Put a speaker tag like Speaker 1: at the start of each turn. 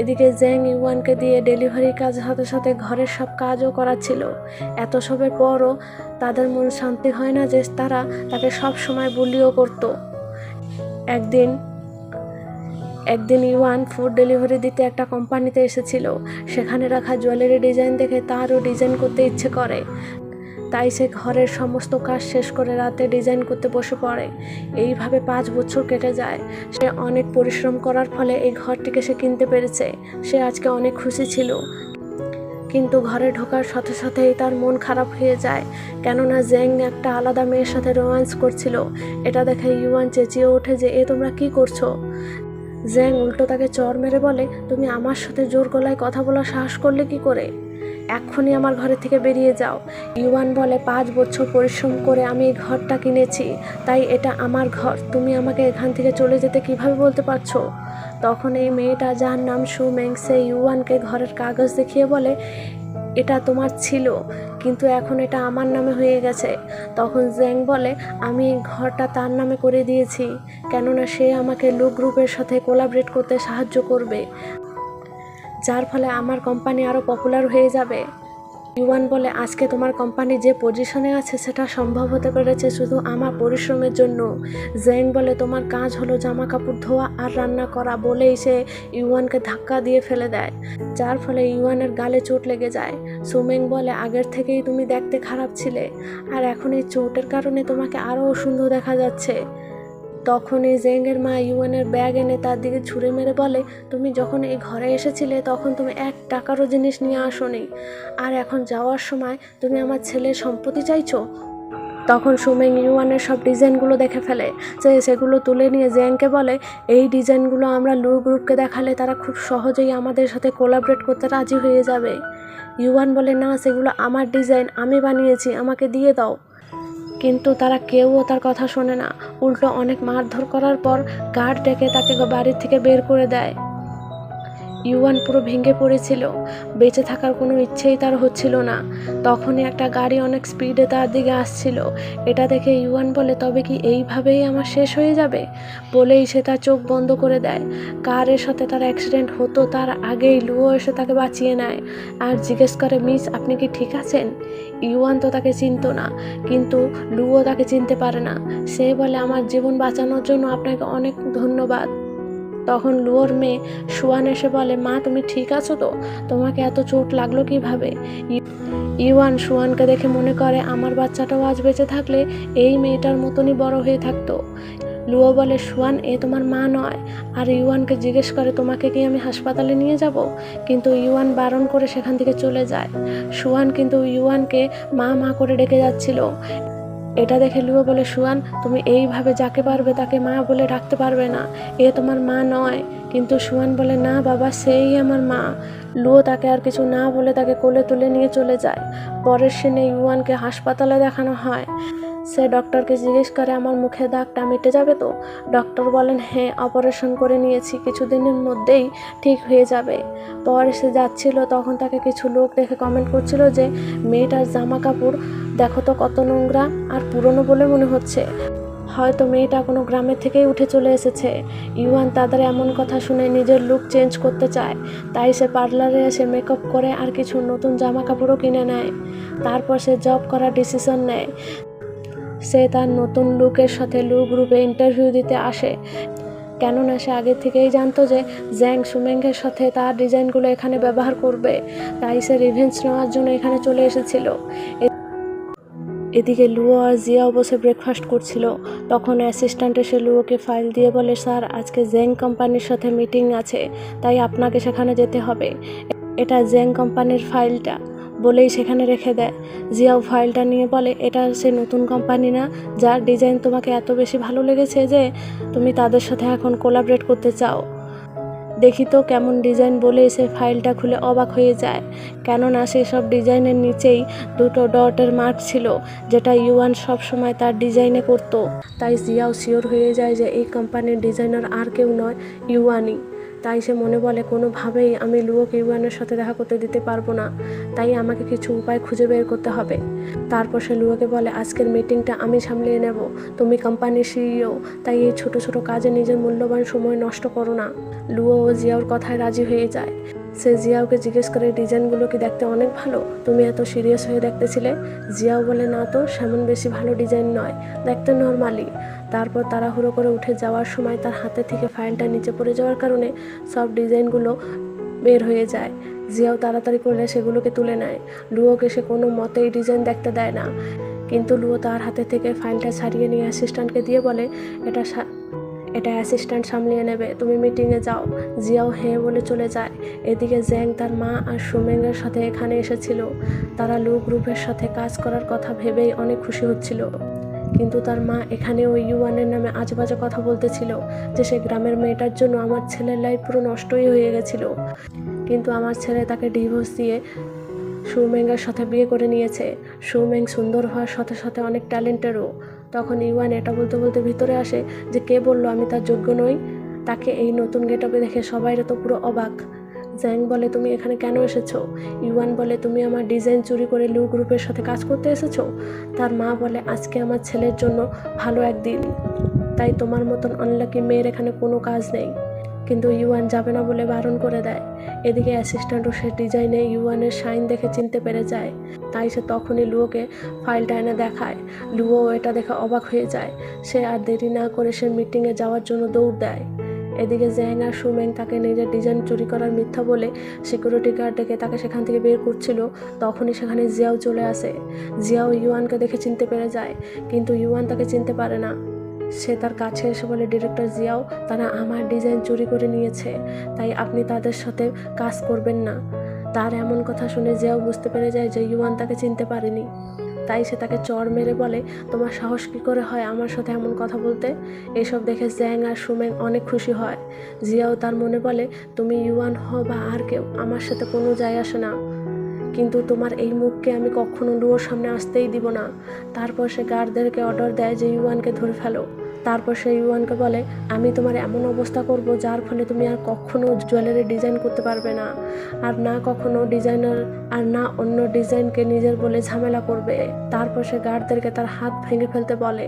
Speaker 1: এদিকে জ্যাং ইউয়ানকে দিয়ে ডেলিভারি কাজ সাথে সাথে ঘরের সব কাজও করাচ্ছিল। এত সবের পরও তাদের মন শান্তি হয় না যে তারা তাকে সব সময় বুলিও করতো। একদিন একদিন ইউয়ান ফুড ডেলিভারি দিতে একটা কোম্পানিতে এসেছিল। সেখানে রাখা জুয়েলারি ডিজাইন দেখে তারও ডিজাইন করতে ইচ্ছে করে। তাই সে ঘরের সমস্ত কাজ শেষ করে রাতে ডিজাইন করতে বসে পড়ে। এইভাবে পাঁচ বছর কেটে যায়। সে অনেক পরিশ্রম করার ফলে এই ঘরটিকে সে কিনতে পেরেছে। সে আজকে অনেক খুশি ছিল। কিন্তু ঘরে ঢোকার সাথে সাথেই তার মন খারাপ হয়ে যায়। কেননা জ্যাং একটা আলাদা মেয়ের সাথে রোম্যান্স করছিল। এটা দেখে ইউয়ান চেঁচিয়ে ওঠে যে, এ, তোমরা কি করছ? জ্যাং উল্টো তাকে চর মেরে বলে, তুমি আমার সাথে জোর গলায় কথা বলার সাহস করলে কি করে? এক্ষুনি আমার ঘরে থেকে বেরিয়ে যাও। ইউয়ান বলে, পাঁচ বছর পরিশ্রম করে আমি এই ঘরটা কিনেছি। তাই এটা আমার ঘর। তুমি আমাকে এখান থেকে চলে যেতে কীভাবে বলতে পারছ? তখন এই মেয়েটা, যার নাম সু মেংসে ইউয়ানকে ঘরের কাগজ দেখিয়ে বলে, এটা তোমার ছিল, কিন্তু এখন এটা আমার নামে হয়ে গেছে। তখন জ্যাং বলে, আমি ঘরটা তার নামে করে দিয়েছি, কেননা সে আমাকে লুক গ্রুপের সাথে কোলাবরেট করতে সাহায্য করবে। যার ফলে আমার কোম্পানি আরও পপুলার হয়ে যাবে। ইউয়ান বলে আজকে তোমার কোম্পানি যে পজিশনে আছে সেটা সম্ভব হতে পেরেছে শুধু আমার পরিশ্রমের জন্য। জেং বলে তোমার কাজ হলো জামা কাপড় ধোয়া আর রান্না করা বলেই সে ইউয়ানকে ধাক্কা দিয়ে ফেলে দেয়, যার ফলে ইউয়ানের গালে চোট লেগে যায়। সুমেং বলে আগের থেকেই তুমি দেখতে খারাপ ছিলে, আর এখন এই চোটের কারণে তোমাকে আরও সুন্দর দেখা যাচ্ছে। তখন এই জেঙ্গের মা ইউএনের ব্যাগ এনে তার দিকে ছুঁড়ে মেরে বলে, তুমি যখন এই ঘরে এসেছিলে তখন তুমি এক টাকারও জিনিস নিয়ে আসোনি। আর এখন যাওয়ার সময় তুমি আমার ছেলের সম্পত্তি চাইছো? তখন সুমেং ইউয়ানের সব ডিজাইনগুলো দেখে ফেলে। যে সেগুলো তুলে নিয়ে জেংকে বলে, এই ডিজাইনগুলো আমরা লু গ্রুপকে দেখালে তারা খুব সহজেই আমাদের সাথে কোলাবরেট করতে রাজি হয়ে যাবে। ইউয়ান বলে, না, সেগুলো আমার ডিজাইন, আমি বানিয়েছি, আমাকে দিয়ে দাও। কিন্তু তারা কেউও তার কথা শোনে না। উল্টো অনেক মারধর করার পর গার্ড ডেকে তাকে বাড়ির থেকে বের করে দেয়। ইউয়ান পুরো ভেঙে পড়েছিল। বেঁচে থাকার কোনো ইচ্ছেই তার হচ্ছিল না। তখনই একটা গাড়ি অনেক স্পিডে তার দিকে আসছিল। এটা দেখে ইউয়ান বলে, তবে কি এইভাবেই আমার শেষ হয়ে যাবে? বলেই সে তার চোখ বন্ধ করে দেয়। কারের সাথে তার অ্যাক্সিডেন্ট হতো, তার আগেই লুয়ো এসে তাকে বাঁচিয়ে নেয়। আর জিজ্ঞেস করে, মিস, আপনি কি ঠিক আছেন? ইউয়ান তো তাকে চিনতো না, কিন্তু লুও তাকে চিনতে পারে না। সে বলে, আমার জীবন বাঁচানোর জন্য আপনাকে অনেক ধন্যবাদ। তখন লুয়োর মেয়ে সুয়ান এসে বলে, মা, তুমি ঠিক আছো তো? তোমাকে এত চোট লাগল কীভাবে? ইউয়ান সুয়ানকে দেখে মনে করে, আমার বাচ্চাটাও আজ বেঁচে থাকলে এই মেয়েটার মতনই বড় হয়ে থাকতো। লুয়ো বলে, সুয়ান, এ তোমার মা নয়। আর ইউয়ানকে জিজ্ঞেস করে, তোমাকে কি আমি হাসপাতালে নিয়ে যাব? কিন্তু ইউয়ান বারণ করে সেখান থেকে চলে যায়। সুয়ান কিন্তু ইউয়ানকে মা মা করে ডেকে যাচ্ছিল। এটা দেখে লুয়ো বলে, সুয়ান, তুমি এইভাবে যাকে পারবে তাকে মা বলে ডাকতে পারবে না। এ তোমার মা নয়। কিন্তু সুয়ান বলে, না বাবা, সেই আমার মা। লুয়ো তাকে আর কিছু না বলে তাকে কোলে তুলে নিয়ে চলে যায়। পরের সিনে ইউয়ানকে হাসপাতালে দেখানো হয়। সে ডক্টরকে জিজ্ঞেস করে, আমার মুখে দাগটা মিটে যাবে তো? ডক্টর বলেন হ্যাঁ অপারেশন করে নিয়েছি, কিছুদিনের মধ্যেই ঠিক হয়ে যাবে। পরে সে যাচ্ছিল, তখন তাকে কিছু লোক দেখে কমেন্ট করছিল যে, মেয়েটার জামা কাপড় দেখো তো কত নোংরা আর পুরনো বলে মনে হচ্ছে। হয়তো মেয়েটা কোনো গ্রামের থেকেই উঠে চলে এসেছে। ইউয়ান তাদের এমন কথা শুনে নিজের লুক চেঞ্জ করতে চায়। তাই সে পার্লারে এসে মেকআপ করে আর কিছু নতুন জামা কাপড়ও কিনে নেয়। তারপর সে জব করার ডিসিশন নেয়। সে তার নতুন লুকের সাথে লু গ্রুপে ইন্টারভিউ দিতে আসে। কেননা সে আগে থেকেই জানতো যে জ্যাং সুমেঙ্গের সাথে তার ডিজাইনগুলো এখানে ব্যবহার করবে। তাই সে রিভেঞ্জ নেওয়ার জন্য এখানে চলে এসেছিল। এদিকে লুয়ো আর জিয়াও বসে ব্রেকফাস্ট করছিল। তখন অ্যাসিস্ট্যান্ট এসে লুয়োকে ফাইল দিয়ে বলে, স্যার, আজকে জ্যাং কোম্পানির সাথে মিটিং আছে, তাই আপনাকে সেখানে যেতে হবে। এটা জ্যাং কোম্পানির ফাইলটা বলেই সেখানে রেখে দেয়। জিয়াও ফাইলটা নিয়ে বলে, এটা সে নতুন কোম্পানি না, যার ডিজাইন তোমাকে এত বেশি ভালো লেগেছে যে তুমি তাদের সাথে এখন কোলাবরেট করতে চাও। দেখি তো কেমন ডিজাইন বলে সে ফাইলটা খুলে অবাক হয়ে যায়। কেননা সেসব ডিজাইনের নিচেই দুটো ডটের মার্ক ছিল, যেটা ইউয়ান সব সময় তার ডিজাইনে করতো। তাই জিয়াও শিওর হয়ে যায় যে এই কোম্পানির ডিজাইনার আর কেউ নয়, ইউয়ানই। তাই সে মনে বলে, কোনোভাবেই আমি লুয়ো কিউয়ানের সাথে দেখা করতে দিতে পারব না। তাই আমাকে কিছু উপায় খুঁজে বের করতে হবে। তারপর সে লুয়োকে বলে, আজকের মিটিংটা আমি সামলিয়ে নেব। তুমি কোম্পানির সিইও, তাই এই ছোট ছোট কাজে নিজের মূল্যবান সময় নষ্ট করো না। লুয়ো ও জিয়াওর কথায় রাজি হয়ে যায়। সে জিয়াওকে জিজ্ঞেস করে, ডিজাইনগুলো কি দেখতে অনেক ভালো? তুমি এত সিরিয়াস হয়ে দেখতেছিলে? জিয়াও বলে, না তো, সেমন বেশি ভালো ডিজাইন নয়, দেখতে নর্মালি তারপর তাড়াহুড়ো করে উঠে যাওয়ার সময় তার হাতে থেকে ফাইলটা নিচে পড়ে যাওয়ার কারণে সব ডিজাইনগুলো বের হয়ে যায়। জিয়াও তাড়াতাড়ি করলে সেগুলোকে তুলে নেয়। লুয়োকে সে কোনো মতেই ডিজাইন দেখতে দেয় না। কিন্তু লুয়ো তার হাতে থেকে ফাইলটা ছাড়িয়ে নিয়ে অ্যাসিস্ট্যান্টকে দিয়ে বলে, এটা এটা অ্যাসিস্ট্যান্ট সামলিয়ে নেবে। তুমি মিটিংয়ে যাও। জিয়াও হ্যাঁ বলে চলে যায়। এদিকে জ্যাং তার মা আর সুমেঙ্গের সাথে এখানে এসেছিল। তারা লু গ্রুপের সাথে কাজ করার কথা ভেবেই অনেক খুশি হচ্ছিল। কিন্তু তার মা এখানে ওই ইউয়ানের নামে আজেবাজে কথা বলতেছিল যে সে গ্রামের মেয়েটার জন্য আমার ছেলের লাইফ পুরো নষ্টই হয়ে গেছিল। কিন্তু আমার ছেলে তাকে ডিভোর্স দিয়ে সৌমেঙ্গের সাথে বিয়ে করে নিয়েছে। সৌমেং সুন্দর হওয়ার সাথে সাথে অনেক ট্যালেন্টেরও তখন ইউয়ান এটা বলতে বলতে ভিতরে আসে যে, কে বলল আমি তার যোগ্য নই? তাকে এই নতুন গেট আপে দেখে সবাই তো পুরো অবাক। জ্যাং বলে, তুমি এখানে কেন এসেছ? ইউয়ান বলে, তুমি আমার ডিজাইন চুরি করে লু গ্রুপের সাথে কাজ করতে এসেছ? তার মা বলে, আজকে আমার ছেলের জন্য ভালো একদিন। তাই তোমার মতন অনলাকি মেয়ের এখানে কোনো কাজ নেই। কিন্তু ইউয়ান যাবে না বলে বারণ করে দেয়। এদিকে অ্যাসিস্ট্যান্টও সে ডিজাইনে ইউয়ানের সাইন দেখে চিনতে পেরে যায়। তাই সে তখনই লুয়োকে ফাইলটা এনে দেখায়। লুয়ো এটা দেখে অবাক হয়ে যায়। সে আর দেরি না করে সে মিটিংয়ে যাওয়ার জন্য দৌড় দেয়। এদিকে জ্যাং আর সুমেং তাকে নিজের ডিজাইন চুরি করার মিথ্যা বলে সিকিউরিটি গার্ড ডেকে তাকে সেখান থেকে বের করছিল। তখনই সেখানে জিয়াও চলে আসে। জিয়াও ইউয়ানকে দেখে চিনতে পেরে যায়। কিন্তু ইউয়ান তাকে চিনতে পারে না। সে তার কাছে এসে বলে, ডিরেক্টর জিয়াও, তারা আমার ডিজাইন চুরি করে নিয়েছে, তাই আপনি তাদের সাথে কাজ করবেন না। তার এমন কথা শুনে জিয়াও বুঝতে পেরে যায় যে ইউয়ান তাকে চিনতে পারেনি। তাই সে তাকে চর মেরে বলে, তোমার সাহস কী করে হয় আমার সাথে এমন কথা বলতে? এসব দেখে জ্যাং আর সুমেং অনেক খুশি হয়। জিয়াও তার মনে বলে, তুমি ইউয়ান হ বা আর কেউ, আমার সাথে কোনো যায় আসে না। কিন্তু তোমার এই মুখকে আমি কখনো লুয়োর সামনে আসতেই দিব না। তারপর সে গার্ডদেরকে অর্ডার দেয় যে, ইউয়ানকে ধরে ফেলো। তারপর সে ইউয়ানকে বলে, আমি তোমার এমন অবস্থা করব যার ফলে তুমি আর কখনো জুয়েলারি ডিজাইন করতে পারবে না। আর না কখনো ডিজাইনার আর না অন্য ডিজাইনকে নিজের বলে ঝামেলা করবে। তারপর সে গার্ডদেরকে তার হাত ভেঙে ফেলতে বলে